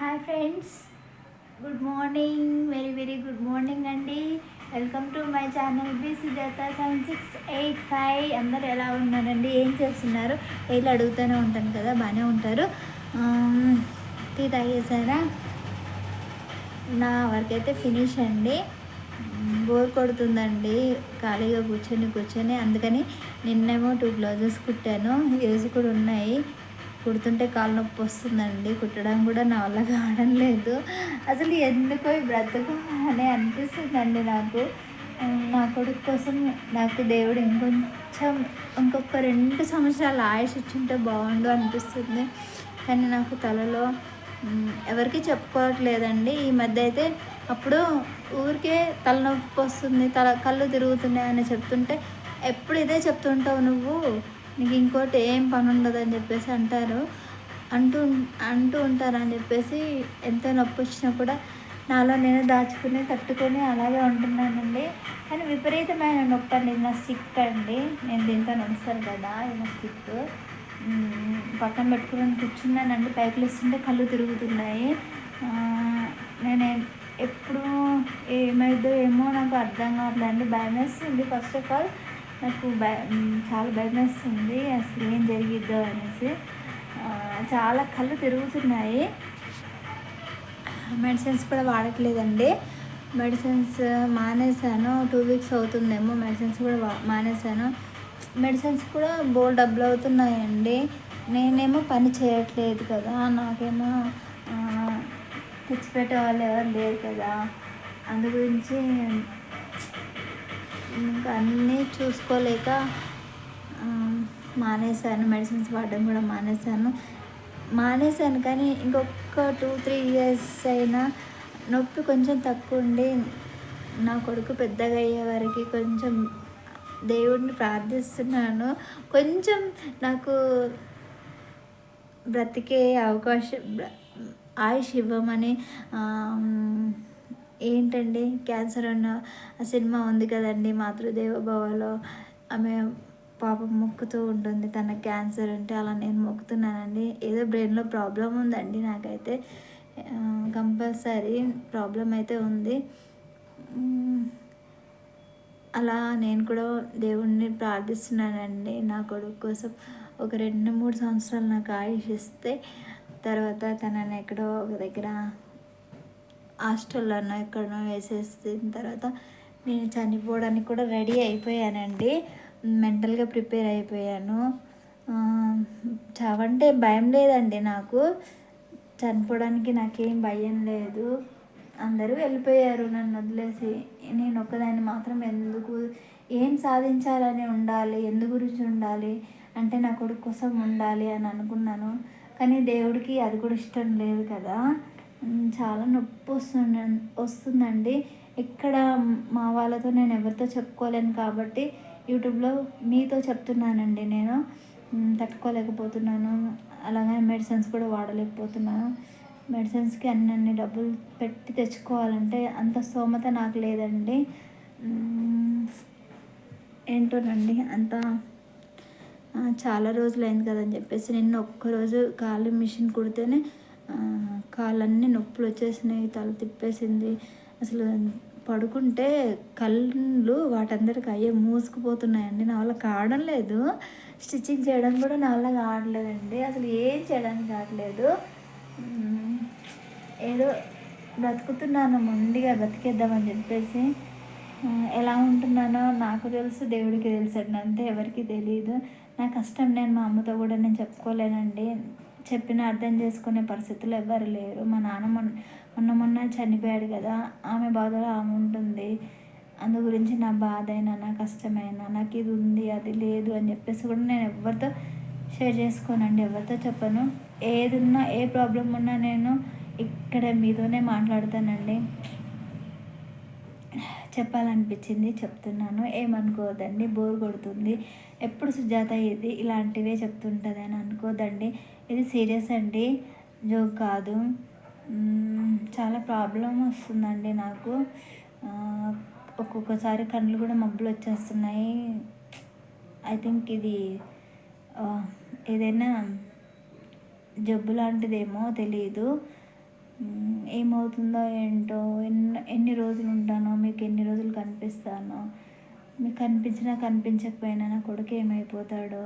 Hi friends good morning very very good morning అండి welcome to my channel B Sujatha seven six eight five అందరు ఎలా ఉన్నారండి? ఏం చేస్తున్నారు? వీళ్ళు అడుగుతూనే ఉంటాను కదా బాగానే ఉంటారు. Um, టీ తాగేసారా? నా వర్క్ అయితే ఫినిష్ అండి. బోర్ కొడుతుందండి. ఖాళీగా కూర్చొని కూర్చొని. అందుకని నిన్నేమో టూ బ్లౌజెస్ కుట్టాను. ఈరోజు కూడా ఉన్నాయి. కుడుతుంటే కాలు నొప్పి వస్తుందండి. కుట్టడం కూడా నా వల్ల కావడం లేదు. అసలు ఎందుకో ఈ బ్రతుకు అని అనిపిస్తుందండి నాకు. నా కొడుకు కోసం నాకు దేవుడు ఇంకొంచెం ఇంకొక రెండు సంవత్సరాలు ఆయుష్ ఇచ్చుంటే బాగుండు అనిపిస్తుంది. కానీ నాకు తలలో ఎవరికి చెప్పుకోవట్లేదండి. ఈ మధ్య అయితే అప్పుడు ఊరికే తలనొప్పి వస్తుంది తల కళ్ళు తిరుగుతున్నాయి అని చెప్తుంటే ఎప్పుడు ఇదే చెప్తుంటావు నువ్వు? నీకు ఇంకోటి ఏం పని ఉండదు అని చెప్పేసి అంటారు. అంటూ అంటూ ఉంటారు అని చెప్పేసి ఎంత నొప్పి వచ్చినా కూడా నాలో నేను దాచుకుని తట్టుకొని అలాగే ఉంటున్నానండి. కానీ విపరీతమైన నొప్పి అండి. నా సిక్ అండి. నేను దీంతో నడుస్తాను కదా ఇది నా స్టిక్ పక్కన పెట్టుకుని కూర్చున్నానండి. పైకి లేస్తుంటే కళ్ళు తిరుగుతున్నాయి. నేను ఎప్పుడు ఏమైందో ఏమో నాకు అర్థం కావట్లేదు భయం వేస్తుంది. ఫస్ట్ ఆఫ్ ఆల్ నాకు భయ చాలా భయం వేస్తుంది అసలు ఏం జరిగిద్దో అనేసి. చాలా కళ్ళు తిరుగుతున్నాయి. మెడిసిన్స్ కూడా వాడట్లేదండి. మెడిసిన్స్ మానేశాను. టూ వీక్స్ అవుతుందేమో మెడిసిన్స్ కూడా మానేశాను. మెడిసిన్స్ కూడా బోల్ డబ్బులు అవుతున్నాయండి. నేనేమో పని చేయట్లేదు కదా నాకేమో తెచ్చిపెట్టే వాళ్ళు ఎవరు లేరు కదా. అందు గురించి ఇంకా అన్నీ చూసుకోలేక మానేశాను. మెడిసిన్స్ వాడడం కూడా మానేశాను. మానేశాను కానీ ఇంకొక టూ త్రీ ఇయర్స్ అయినా నొప్పి కొంచెం తక్కువ ఉండి నా కొడుకు పెద్దగా అయ్యే వరకు కొంచెం దేవుడిని ప్రార్థిస్తున్నాను. కొంచెం నాకు బ్రతికే అవకాశం బ్ర- ఆయుష్ ఇవ్వమని ఏంటండి? క్యాన్సర్ ఉన్న ఆ సినిమా ఉంది కదండి మాతృదేవభావలో ఆమె పాపం మొక్కుతూ ఉంటుంది తన క్యాన్సర్ అంటే అలా నేను మొక్కుతున్నానండి. ఏదో బ్రెయిన్లో ప్రాబ్లం ఉందండి నాకైతే. కంపల్సరీ ప్రాబ్లం అయితే ఉంది. అలా నేను కూడా దేవుణ్ణి ప్రార్థిస్తున్నానండి. నా కొడుకు కోసం ఒక రెండు మూడు సంవత్సరాలు నాకు ఆయుష్ ఇస్తే తర్వాత తనని ఎక్కడో ఒక దగ్గర హాస్టల్లోనో ఎక్కడనో వేసేసిన తర్వాత నేను చనిపోవడానికి కూడా రెడీ అయిపోయానండి. మెంటల్గా ప్రిపేర్ అయిపోయాను. చావంటే భయం లేదండి నాకు. చనిపోవడానికి నాకేం భయం లేదు. అందరూ వెళ్ళిపోయారు నన్ను వదిలేసి. నేను ఒక్కదాన్ని మాత్రం ఎందుకు ఏం సాధించాలని ఉండాలి ఎందు గురించి ఉండాలి అంటే నా కొడుకు కోసం ఉండాలి అని అనుకున్నాను. కానీ దేవుడికి అది కూడా ఇష్టం లేదు కదా. చాలా నొప్పి వస్తుంద వస్తుందండి. ఇక్కడ మా వాళ్ళతో నేను ఎవరితో చెప్పుకోలేను కాబట్టి యూట్యూబ్లో మీతో చెప్తున్నానండి నేను. తట్టుకోలేకపోతున్నాను. అలాగే మెడిసిన్స్ కూడా వాడలేకపోతున్నాను. మెడిసిన్స్కి అన్ని అన్ని డబ్బులు పెట్టి తెచ్చుకోవాలంటే అంత స్తోమత నాకు లేదండి. ఏంటోనండి అంత చాలా రోజులు అయింది కదని చెప్పేసి నిన్న ఒక్కరోజు కాలు మిషన్ కుడితేనే కాళ్ళన్నీ నొప్పులు వచ్చేసినాయి తల తిప్పేసింది. అసలు పడుకుంటే కళ్ళు వాటందరికి అయ్యే మూసుకుపోతున్నాయండి. నా వల్ల కావడం లేదు. స్టిచ్చింగ్ చేయడం కూడా నా వల్ల కావట్లేదండి. అసలు ఏం చేయడానికి కావట్లేదు. ఏదో బ్రతుకుతున్నాను మొండిగా బ్రతికేద్దామని చెప్పేసి. ఎలా ఉంటున్నానో నాకు తెలుసు దేవుడికి తెలుసు అంతే ఎవరికి తెలియదు నా కష్టం నేను మా అమ్మతో కూడా నేను చెప్పుకోలేనండి. చెప్పిన అర్థం చేసుకునే పరిస్థితులు ఎవ్వరు లేరు. మా నాన్న మొన్న మొన్న మొన్న చనిపోయాడు కదా ఆమె బాధలో ఆమె ఉంటుంది. అందు గురించి నా బాధ అయినా నా కష్టమైనా నాకు ఇది ఉంది అది లేదు అని చెప్పేసి కూడా నేను ఎవరితో షేర్ చేసుకోనండి ఎవరితో చెప్పను. ఏది ఉన్నా ఏ ప్రాబ్లం ఉన్నా నేను ఇక్కడ మీతోనే మాట్లాడతానండి. చెప్పాలనిపించింది చెప్తున్నాను. ఏమనుకోవద్దండి బోర్ కొడుతుంది. ఎప్పుడు సుజాత ఇది ఇలాంటివే చెప్తుంటుంది అని అనుకోదండి. ఇది సీరియస్ అండి. జోక్ కాదు. చాలా ప్రాబ్లం వస్తుందండి నాకు. ఒక్కొక్కసారి కళ్ళు కూడా మబ్బులు వచ్చేస్తున్నాయి. ఐ థింక్ ఇది ఏదైనా జబ్బు లాంటిదేమో తెలియదు ఏమవుతుందో ఏంటో ఎన్ని ఎన్ని రోజులు ఉంటానో మీకు ఎన్ని రోజులు కనిపిస్తానో మీకు కనిపించినా కనిపించకపోయినా నా కొడుకు ఏమైపోతాడో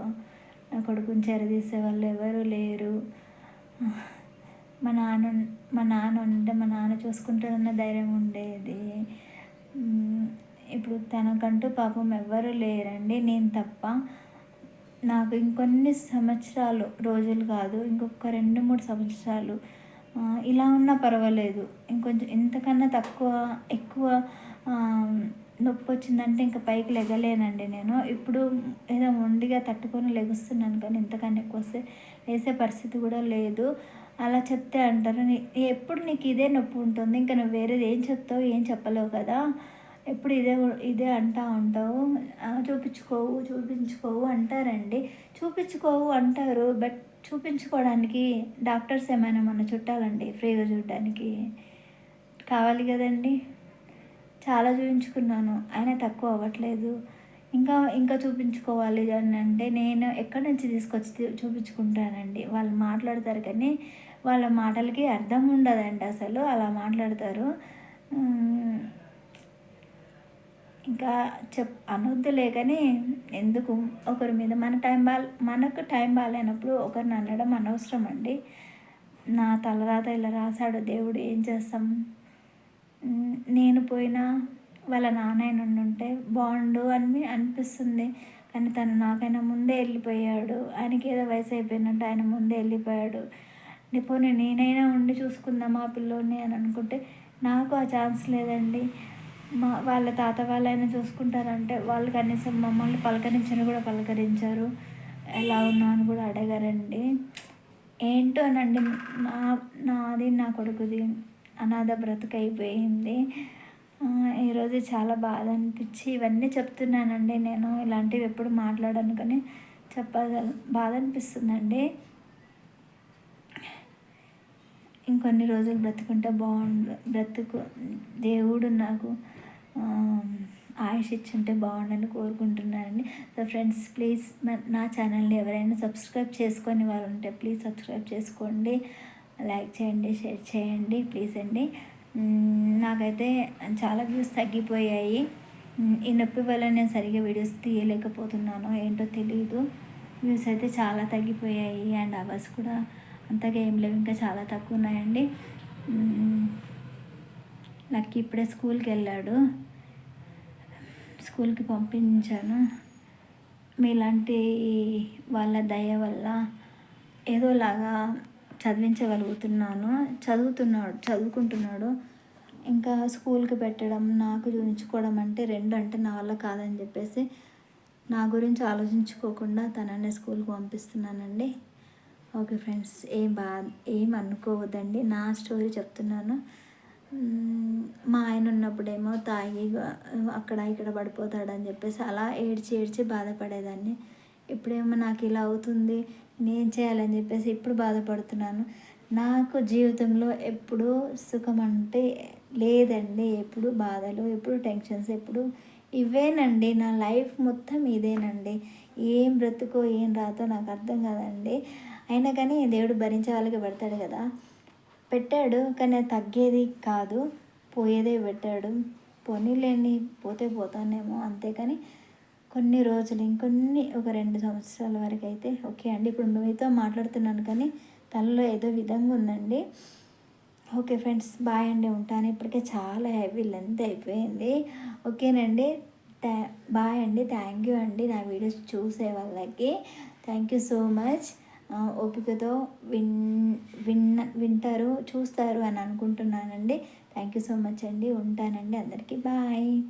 నా కొడుకుని చెరదీసే వాళ్ళు ఎవరు లేరు. మా నాన్న మా నాన్న ఉంటే మా నాన్న చూసుకుంటారన్న ధైర్యం ఉండేది. ఇప్పుడు తనకంటూ పాపం ఎవ్వరు లేరండి నేను తప్ప. నాకు ఇంకొన్ని సంవత్సరాలు రోజులు కాదు ఇంకొక రెండు మూడు సంవత్సరాలు ఇలా ఉన్నా పర్వాలేదు. ఇంకొంచెం ఇంతకన్నా తక్కువ ఎక్కువ నొప్పి వచ్చిందంటే ఇంకా పైకి లెగలేనండి నేను. ఇప్పుడు ఏదో మొండిగా తట్టుకొని లెగుస్తున్నాను కానీ ఇంతకన్నా ఎక్కువ వస్తే వేసే పరిస్థితి కూడా లేదు. అలా చెప్తే అంటారు. "నీ- ఎప్పుడు నీకు ఇదే నొప్పి ఉంటుంది. ఇంకా నువ్వు వేరేది ఏం చెప్తావు ఏం చెప్పలేవు కదా. ఎప్పుడు ఇదే ఇదే అంటా ఉంటావు. చూపించుకోవు చూపించుకోవు అంటారండి. చూపించుకోవు అంటారు. బట్ చూపించుకోవడానికి డాక్టర్స్ ఏమైనా మన చుట్టాలండి ఫ్రీగా చూడడానికి? కావాలి కదండి. చాలా చూపించుకున్నాను అయినా తక్కువ అవ్వట్లేదు. ఇంకా ఇంకా చూపించుకోవాలి అని అంటే నేను ఎక్కడి నుంచి తీసుకొచ్చి చూపించుకుంటానండి? వాళ్ళు మాట్లాడతారు కానీ వాళ్ళ మాటలకి అర్థం ఉండదండి అసలు అలా మాట్లాడతారు. ఇంకా చెప్ అనొద్దులే కానీ ఎందుకు? ఒకరి మీద మన టైం బా మనకు టైం బాగాలేనప్పుడు ఒకరిని అనడం అనవసరం అండి నా తలరాత ఇలా రాశాడు దేవుడు ఏం చేస్తాం? నేను పోయినా వాళ్ళ నాన్న ఉంటే బాగుండు అని అనిపిస్తుంది. కానీ తను నాకైనా ముందే వెళ్ళిపోయాడు. ఆయనకి ఏదో వయసు అయిపోయినట్టు ఆయన ముందే వెళ్ళిపోయాడు. పోనీ నేనైనా ఉండి చూసుకుందాం ఆ పిల్లోని అని అనుకుంటే నాకు ఆ ఛాన్స్ లేదండి. మా వాళ్ళ తాత వాళ్ళైనా చూసుకుంటారంటే వాళ్ళు కనీసం మమ్మల్ని పలకరించని కూడా పలకరించారు. ఎలా ఉన్నా అని కూడా అడగారండి. ఏంటోనండి నా నాది నా కొడుకుది అనాథ బ్రతుకైపోయింది. ఈరోజు చాలా బాధ అనిపించి ఇవన్నీ చెప్తున్నానండి నేను. ఇలాంటివి ఎప్పుడు మాట్లాడను కానీ చెప్పగల బాధ అనిపిస్తుందండి. ఇంకొన్ని రోజులు బ్రతుకుంటే బాగుండు బ్రతుకు దేవుడు నాకు ఆయుష్ ఇచ్చుంటే బాగుండని కోరుకుంటున్నానండి. సో ఫ్రెండ్స్ ప్లీజ్ నా ఛానల్ని ఎవరైనా సబ్స్క్రైబ్ చేసుకొని వాళ్ళు ఉంటే ప్లీజ్ సబ్స్క్రైబ్ చేసుకోండి. లైక్ చేయండి షేర్ చేయండి ప్లీజ్ అండి. నాకైతే చాలా వ్యూస్ తగ్గిపోయాయి. ఈ నొప్పి వల్ల నేను సరిగ్గా వీడియోస్ తీయలేకపోతున్నాను ఏంటో తెలియదు వ్యూస్ అయితే చాలా తగ్గిపోయాయి అండ్ అవర్స్ కూడా అంతగా ఏం లేవు ఇంకా చాలా తక్కువ ఉన్నాయండి. లక్కీ ఇప్పుడే స్కూల్కి వెళ్ళాడు. స్కూల్కి పంపించాను. మీలాంటి వాళ్ళ దయ వల్ల ఏదోలాగా చదివించగలుగుతున్నాను. చదువుతున్నాడు చదువుకుంటున్నాడు. ఇంకా స్కూల్కి పెట్టడం నాకు చూపించుకోవడం అంటే రెండు అంటే నా వల్ల కాదని చెప్పేసి నా గురించి ఆలోచించుకోకుండా తననే స్కూల్కి పంపిస్తున్నానండి. ఓకే ఫ్రెండ్స్ ఏం బా ఏం అనుకోవద్దండి. నా స్టోరీ చెప్తున్నాను. మా ఆయన ఉన్నప్పుడేమో తాగి అక్కడ ఇక్కడ పడిపోతాడని చెప్పేసి అలా ఏడ్చి ఏడ్చి బాధపడేదాన్ని. ఇప్పుడేమో నాకు ఇలా అవుతుంది నేను చేయాలని చెప్పేసి ఇప్పుడు బాధపడుతున్నాను. నాకు జీవితంలో ఎప్పుడు సుఖం అంటే లేదండి. ఎప్పుడు బాధలు ఎప్పుడు టెన్షన్స్ ఎప్పుడు ఇవేనండి. నా లైఫ్ మొత్తం ఇదేనండి. ఏం బ్రతుకో ఏం రాతో నాకు అర్థం కాదండి. అయినా కానీ దేవుడు భరించే వాళ్ళకి పెడతాడు కదా. పెట్టాడు కానీ అది తగ్గేది కాదు. పోయేదే పెట్టాడు. పోనీలేని పోతే పోతానేమో. అంతేకాని కొన్ని రోజులు ఇంకొన్ని ఒక రెండు సంవత్సరాల వరకు అయితే ఓకే అండి. ఇప్పుడు మీతో మాట్లాడుతున్నాను కానీ తనలో ఏదో విధంగా ఉందండి. ఓకే ఫ్రెండ్స్ బాయ్ అండి. ఉంటాను. ఇప్పటికే చాలా హెవీ లెంత్ అయిపోయింది. ఓకేనండి. థ్యా బాయ్ అండి. థ్యాంక్ యూ అండి. నా వీడియోస్ చూసే వాళ్ళకి. Thank you so much. ఓపికతో విన్ విన్న వింటారు చూస్తారు అని అనుకుంటున్నానండి. థ్యాంక్ యూ సో మచ్ అండి. ఉంటానండి అందరికీ. బాయ్